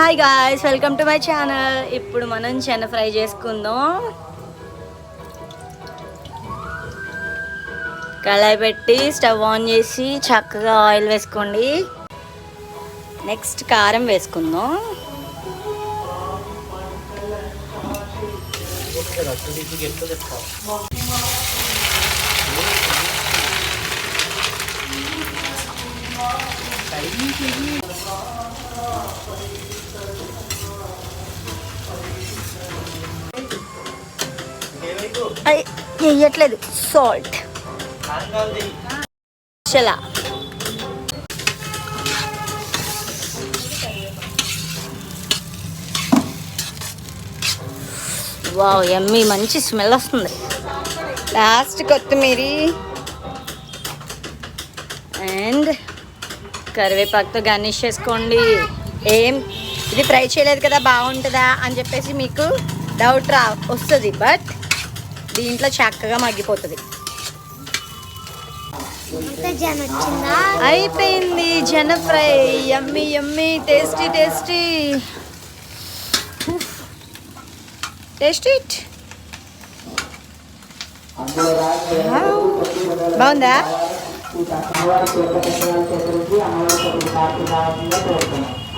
Hi guys welcome to my channel ఇప్పుడు మనం చెన్న fry చేసుకుందాం. కళాయి పెట్టి స్టవ్ ఆన్ చేసి చక్కగా ఆయిల్ వేసుకోండి. నెక్స్ట్ కారం వేసుకుందాం. అది వేయట్లేదు సాల్ట్. చలా వావ్ ఎమ్మి మంచి స్మెల్ వస్తుంది. లాస్ట్ కొత్తిమీర. అండ్ కరివేపాకుతో గార్నిష్ చేసుకోండి. ఏం? ఇది ఫ్రై చేయలేదు కదా బాగుంటుందా అని చెప్పేసి మీకు డౌట్ రా వస్తుంది. బట్ దీంట్లో చక్కగా మగ్గిపోతుంది. అయిపోయింది జన fry. Yummy yummy tasty tasty taste it బాగుందా? स्वीकार हमारे चोर का कश्मीर चतुर्थी हमारे चतुर्थी को